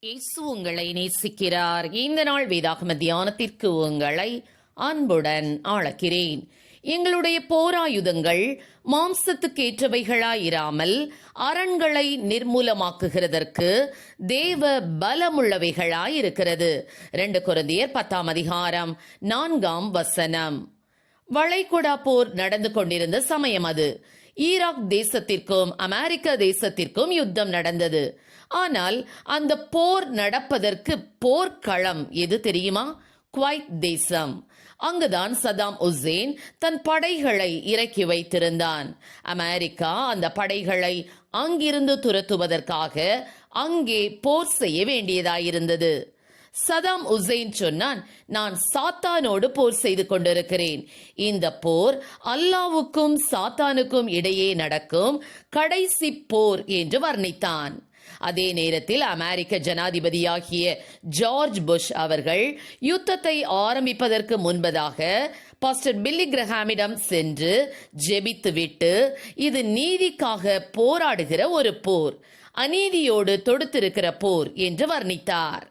இயேசு உங்களை நேசிக்கிறார். இந்த நாள் வேதாகம தியானத்திற்கு உங்களை அன்புடன் அழைக்கிறேன் எங்களுடைய போராயுதங்கள் மாம்சத்துக்கேற்றவைகளாயிராமல் அரண்களை நிர்மூலமாக்குகிறதற்கு தேவ பலமுள்ளவைகளாயிருக்கிறது. ரெண்டு குருந்தியர் பத்தாம் அதிகாரம் நான்காம் வசனம். வளைகுடா போர் நடந்து கொண்டிருந்த சமயம் அது. ஈராக் தேசத்திற்கும் அமெரிக்க தேசத்திற்கும் யுத்தம் நடந்தது. ஆனால் அந்த போர் நடப்பதற்கு போர்க்களம் எது தெரியுமா? குவைத் தேசம். அங்குதான் சதாம் உசேன் தன் படைகளை இறக்கி வைத்திருந்தான். அமெரிக்கா அந்த படைகளை அங்கிருந்து துரத்துவதற்காக அங்கே போர் செய்ய வேண்டியதாயிருந்தது. சதாம் உசைன் சொன்னான் நான் சாத்தானோடு போர் செய்து கொண்டிருக்கிறேன். இந்த போர் அல்லாவுக்கும் சாத்தானுக்கும் இடையே நடக்கும் கடைசி போர் என்று வர்ணித்தான். அதே நேரத்தில் அமெரிக்க ஜனாதிபதியாகிய ஜார்ஜ் புஷ் அவர்கள் யுத்தத்தை ஆரம்பிப்பதற்கு முன்பதாக பாஸ்டர் பில்லி கிரஹாமிடம் சென்று ஜெபித்துவிட்டு இது நீதிக்காக போராடுகிற ஒரு போர் அநீதியோடு தொடுத்திருக்கிற போர் என்று வர்ணித்தார்.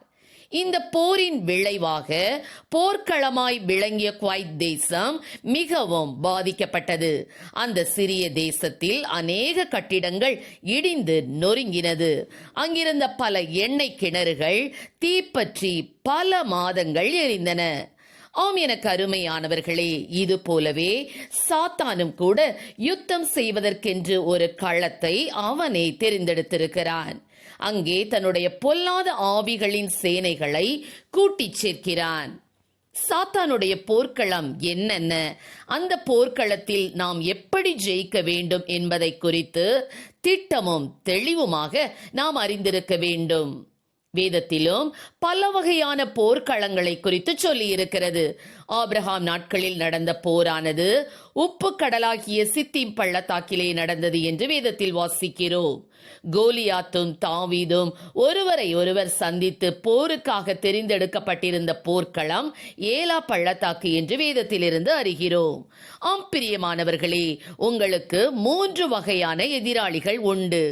இந்த போரின் விளைவாக போர்க்களமாய் விளங்கிய குவைத் தேசம் மிகவும் பாதிக்கப்பட்டது. அந்த சிறிய தேசத்தில் அநேக கட்டிடங்கள் இடிந்து நொறுங்கினது. அங்கிருந்த பல எண்ணெய் கிணறுகள் தீப்பற்றி பல மாதங்கள் எரிந்தன. ஆம் எனக்கு அருமையானவர்களே இது போலவே சாத்தானும் கூட யுத்தம் செய்வதற்கென்று ஒரு களத்தை அவனே தெரிந்தெடுத்திருக்கிறான். அங்கே தன்னுடைய பொல்லாத ஆவிகளின் சேனைகளை கூட்டிச் சேர்க்கிறான். சாத்தானுடைய போர்க்களம் என்னென்ன? அந்த போர்க்களத்தில் நாம் எப்படி ஜெயிக்க வேண்டும் என்பதை குறித்து திட்டமும் தெளிவுமாக நாம் அறிந்திருக்க வேண்டும். வேதத்திலும் பல வகையான போர்க்களங்களை குறித்து சொல்லி இருக்கிறது நாட்களில் நடந்த போரானது உப்பு கடலாகிய சித்திம் பள்ளத்தாக்கிலே நடந்தது என்று வேதத்தில் வாசிக்கிறோம். கோலியாத்தும் தாவீதும் ஒருவரை ஒருவர் சந்தித்து போருக்காக தெரிந்தெடுக்கப்பட்டிருந்த போர்க்களம் ஏலா பள்ளத்தாக்கு என்று வேதத்திலிருந்து அறிகிறோம். ஆம் பிரியமானவர்களே உங்களுக்கு மூன்று வகையான எதிராளிகள் உண்டு.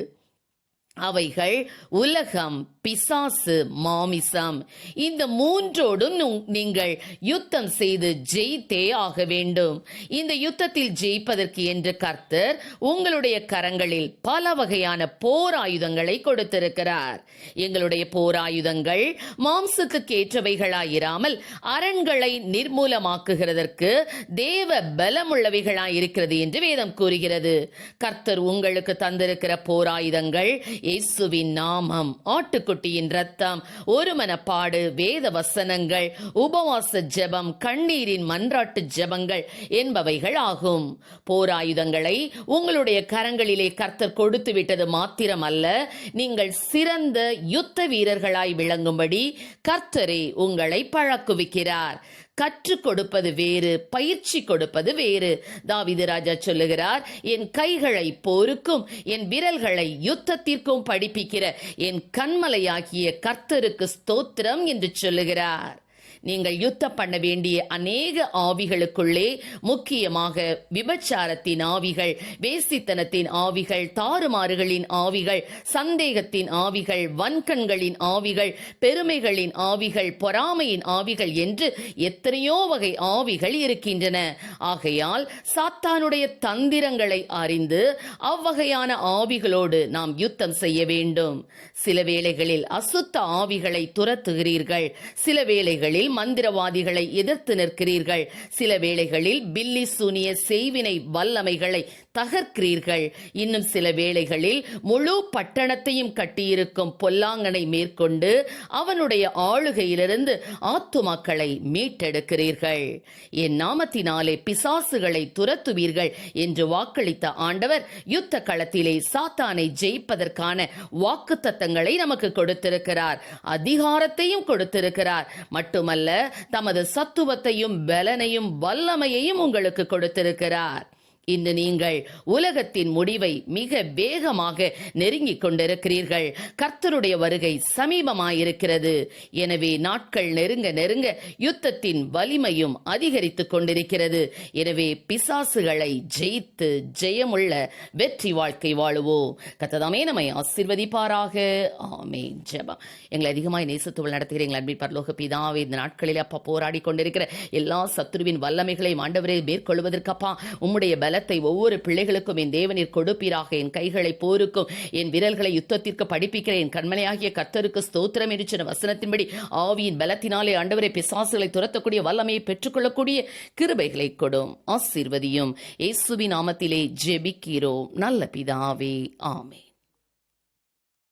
அவைகள் உலகம் பிசாசு மாமிசம். இந்த மூன்றோடும் நீங்கள் யுத்தம் செய்து ஜெயித்தே ஆக வேண்டும். இந்த யுத்தத்தில் ஜெயிப்பதற்கு என்று கர்த்தர் உங்களுடைய கரங்களில் பல வகையான போர் ஆயுதங்களை கொடுத்திருக்கிறார். எங்களுடைய போர் ஆயுதங்கள் மாம்சத்துக்கு ஏற்றவைகளாயிராமல் அரண்களை நிர்மூலமாக்குகிறதற்கு தேவ பலமுள்ளவைகளாயிருக்கிறது என்று வேதம் கூறுகிறது. கர்த்தர் உங்களுக்கு தந்திருக்கிற போர் ஆயுதங்கள் இயேசுவின் நாமம். ஆட்டுக்கு ஆட்டுக்குட்டியின் ரத்தம் ஒருமனப்பாடு வேத வசனங்கள் உபவாச ஜெபம் கண்ணீரின் மன்றாட்டு ஜெபங்கள் என்பவைகள் ஆகும். போராயுதங்களை உங்களுடைய கரங்களிலே கர்த்தர் கொடுத்து விட்டது மாத்திரமல்ல நீங்கள் சிறந்த யுத்த வீரர்களாய் விளங்கும்படி கர்த்தரே உங்களை பழக்குவிக்கிறார். கற்றுக் கொடுப்பது வேறு பயிற்சி கொடுப்பது வேறு. தாவிது ராஜா சொல்லுகிறார் என் கைகளை போருக்கும் என் விரல்களை யுத்தத்திற்கும் படிப்பிக்கிற என் கண்மலையாகிய கர்த்தருக்கு ஸ்தோத்திரம் என்று சொல்லுகிறார். நீங்கள் யுத்தம் பண்ண வேண்டிய அநேக ஆவிகளுக்குள்ளே முக்கியமாக விபச்சாரத்தின் ஆவிகள் வேசித்தனத்தின் ஆவிகள் தாறுமாறுகளின் ஆவிகள் சந்தேகத்தின் ஆவிகள் வன்கண்களின் ஆவிகள் பெருமைகளின் ஆவிகள் பொறாமையின் ஆவிகள் என்று எத்தனையோ வகை ஆவிகள் இருக்கின்றன. ஆகையால் சாத்தானுடைய தந்திரங்களை அறிந்து அவ்வகையான ஆவிகளோடு நாம் யுத்தம் செய்ய வேண்டும். சில வேளைகளில் அசுத்த ஆவிகளை துரத்துகிறீர்கள். சில வேளைகளில் மந்திரவாதிகளை எதிர்த்து நிற்கிறீர்கள். சில வேளைகளில் பில்லி சூனிய செய்வினை வல்லமைகளை தகர்க்கிறீர்கள். இன்னும் சில வேளைகளில் முழு பட்டணத்தையும் கட்டியிருக்கும் பொல்லாங்கனை மேற்கொண்டு அவனுடைய ஆளுகையிலிருந்து ஆத்துமாக்களை மீட்டெடுக்கிறீர்கள். என் நாமத்தினாலே பிசாசுகளை துரத்துவீர்கள் என்று வாக்களித்த ஆண்டவர் யுத்த களத்திலே சாத்தானை ஜெயிப்பதற்கான வாக்கு தத்தங்களை நமக்கு கொடுத்திருக்கிறார். அதிகாரத்தையும் கொடுத்திருக்கிறார். மட்டுமல்ல தமது சத்துவத்தையும் பலனையும் வல்லமையையும் உங்களுக்கு கொடுத்திருக்கிறார். இன்று நீங்கள் உலகத்தின் முடிவை மிக வேகமாக நெருங்கிக் கொண்டிருக்கிறீர்கள். கர்த்தருடைய வருகை சமீபமாயிருக்கிறது. எனவே நாட்கள் நெருங்க நெருங்க யுத்தத்தின் வலிமையும் அதிகரித்துக் கொண்டிருக்கிறது. எனவே பிசாசுகளை ஜெயித்து ஜெயமுள்ள வெற்றி வாழ்க்கை வாழுவோம். கத்ததாமே நம்மை ஆசிர்வதிப்பாராக. ஆமே ஜபம். எங்களை அதிகமாய் நேசத்துவல் நடத்துகிற எங்கள் அன்பின் பரலோக பிதாவே இந்த நாட்களில் அப்பா போராடி கொண்டிருக்கிற எல்லா சத்துருவின் வல்லமைகளையும் ஆண்டவரே மேற்கொள்வதற்கப்பா உம்முடைய பல பலத்தை ஒவ்வொரு பிள்ளைகளுக்கும் என் தேவனில் கொடுப்பீராக என் கைகளை போருக்கும் என் விரல்களை யுத்தத்திற்கு படிப்பிக்கிற என் கண்மனையாகிய கர்த்தருக்கு ஸ்தோத்திரம் என்று சொன்ன வசனத்தின்படி ஆவியின் பலத்தினாலே ஆண்டவரை பிசாசுகளை துரத்தக்கூடிய வல்லமையை பெற்றுக்கொள்ளக்கூடிய கிருபைகளை கொடும். ஆசீர்வதியும். இயேசுவின் நாமத்திலே ஜெபிக்கிறோம். நல்ல பிதாவே. ஆமே